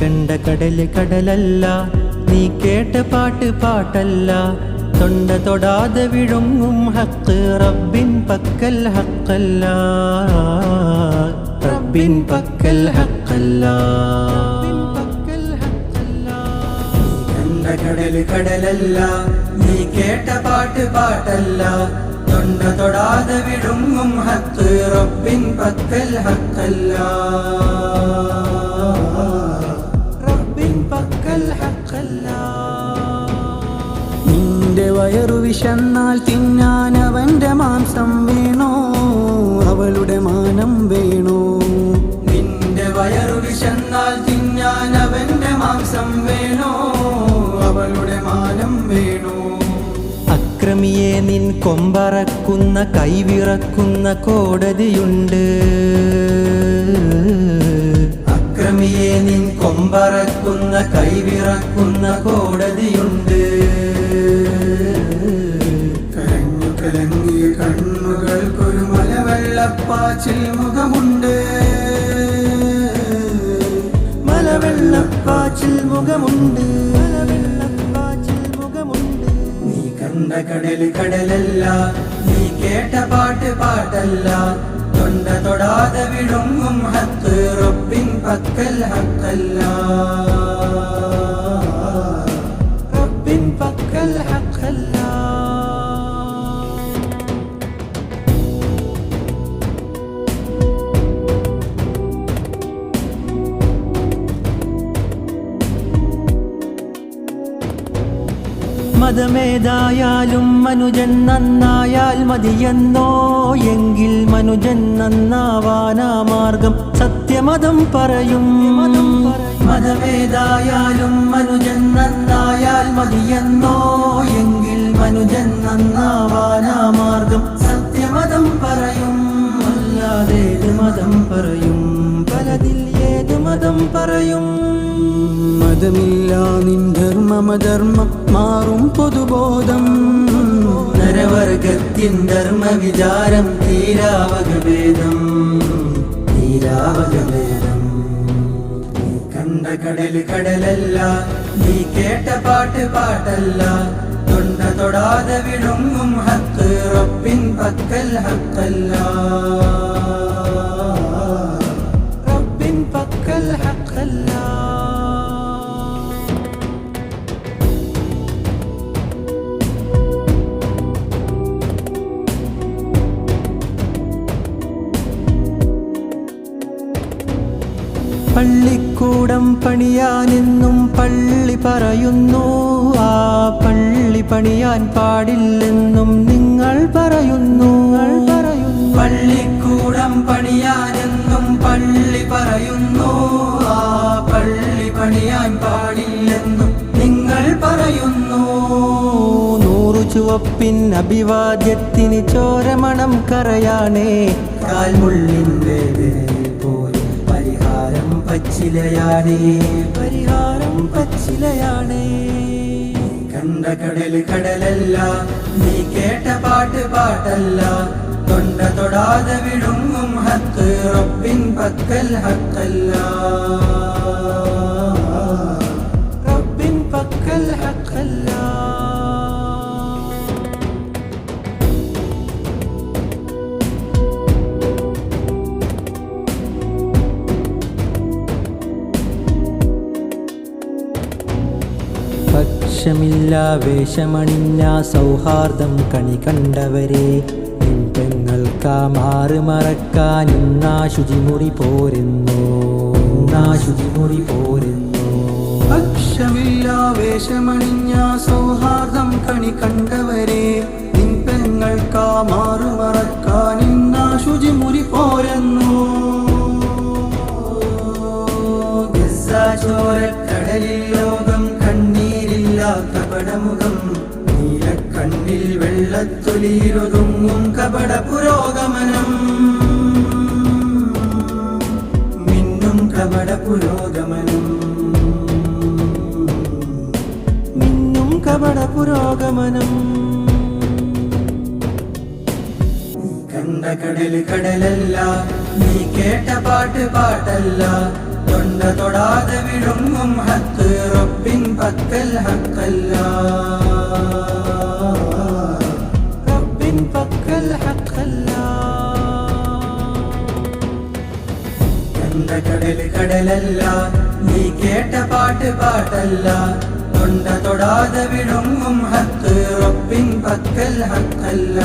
കണ്ട കടൽ കടലല്ല നീ കേട്ട പാട്ട് പാട്ടല്ല. തൊണ്ട തൊടാതെ വിഴുങ്ങും ഹക്ക് റബ്ബിൻ പക്കൽ ഹക്കല്ല. റബ്ബിൻ പക്കൽ ഹക്കല്ല. കടൽ കടലല്ല നീ കേട്ട പാട്ട് പാട്ടല്ല. തൊണ്ട തൊടാതെ വിഴുങ്ങും ഹത്ത് റബ്ബിൻ പക്കൽ ഹക്കല്ല. വയറു വിശന്നാൽ തിന്നാൻ അവന്റെ മാംസം വേണോ? അവളുടെ മാനം വേണോ? നിന്റെ വയറു വിശന്നാൽ തിന്നാൻ അവന്റെ മാംസം വേണോ? അവളുടെ മാനം വേണോ? അക്രമിയെ നിൻ കൊമ്പറക്കുന്ന കൈവിറക്കുന്ന കോടതിയുണ്ട്. അക്രമിയെ നിൻ കൊമ്പറക്കുന്ന കൈവിറക്കുന്ന കോടതിയുണ്ട്. മലവെള്ളപ്പാച്ചിൽ മുഖമുണ്ട്. മലവെള്ളപ്പാച്ചിൽ മുഖമുണ്ട് മുഖമുണ്ട്. നീ കണ്ട കടൽ കടലല്ല നീ കേട്ട പാട്ട് പാട്ടല്ല. തൊണ്ട തൊടാതെ വിഴുങ്ങും ഹത്ത് റബ്ബിൻ പക്കൽ ഹക്കല്ല മതമേതായാലും മനുജൻ നന്നായാൽ മതിയെന്നോ എങ്കിൽ മനുജൻ നന്നാവാനാ മാർഗം. സത്യമതം പറയും. മതമേതായാലും മനുജൻ നന്നായാൽ മതിയെന്നോ എങ്കിൽ മനുജൻ നന്നാവാനാ മാർഗം. സത്യമതം പറയും. അല്ലാതെ മതം പറയും. പലതിൽ മതം പറയും. മതമില്ല നിൻ ധർമ്മമധർമ്മം മാറും പൊതുബോധം. നരവർഗത്തിൻ ധർമ്മവിചാരം തീരാവകഭേദം. തീരാവകഭേദം. നീ കണ്ട കടൽ കടലല്ല നീ കേട്ട പാട്ട് പാട്ടല്ല. തൊണ്ട തൊടാതെ വിഴുങ്ങും ഹക്ക് റബ്ബിൻ പക്കൽ ഹക്കല്ല. പള്ളിക്കൂടം പണിയാനെന്നും പള്ളി പറയുന്നു. ആ പള്ളി പണിയാൻ പാടില്ലെന്നും നിങ്ങൾ പറയുന്നു. പള്ളിക്കൂടം പണിയാനെന്നും പള്ളി പറയുന്നു. ആ പള്ളി പണിയാൻ പാടില്ലെന്നും നിങ്ങൾ പറയുന്നു. നൂറു ചുവപ്പിൻ അഭിവാദ്യത്തിന് ചോരമണം കറയാണേ കാൽമുള്ളിന്റെ പച്ചിലയാണേ. പരിഹാരം പച്ചിലയാണേ. കണ്ട കടൽ കടലല്ല നീ കേട്ട പാട്ട് പാട്ടല്ല. തൊണ്ട തൊടാതെ വിടുങ്ങും ഹത്ത് റബ്ബിൻ പക്കൽ ഹക്കല്ല. പക്ഷമില്ല വേഷമണിഞ്ഞ സൗഹാർദ്ദം കണി കണ്ടവരെ. പെങ്ങൾക്കാ മാറ് മറക്കാൻ ഇന്നാ ശുചിമുറി പോരുന്നു. ഇന്നാ ശുചിമുറി പോരുന്നു. അക്ഷമില്ല വേഷമണിഞ്ഞ സൗഹാർദ്ദം കണി കണ്ടവരെ. നിൻ പെങ്ങൾക്കാ ഇന്നാ ശുചിമുറി പോരുന്നു. ചോരക്കടലിൽ കണ്ണീരില്ലാത്ത പടമുഖം നീലക്കണ്ണിൽ വെള്ളത്തൊലിയിലൊതുങ്ങും കപട പുരോഗമനം മിന്നും കപട പുരോഗമനം മിന്നും കപട പുരോഗമനം കണ്ട കടൽ കടലല്ല നീ കേട്ട പാട്ട് പാട്ടല്ല. തൊണ്ട തൊടാതെ വിഴുങ്ങും ഹക്ക് الحق الله رب فك الحق الله എന്റെ കടൽ കടലല്ല നീ കേട്ട പാട്ട് പാട്ടല്ല. തൊണ്ട തൊടാതെ വിടുങ്ങും ഹക്ക് റബ്ബിൻ പക്കൽ ഹക്കല്ല.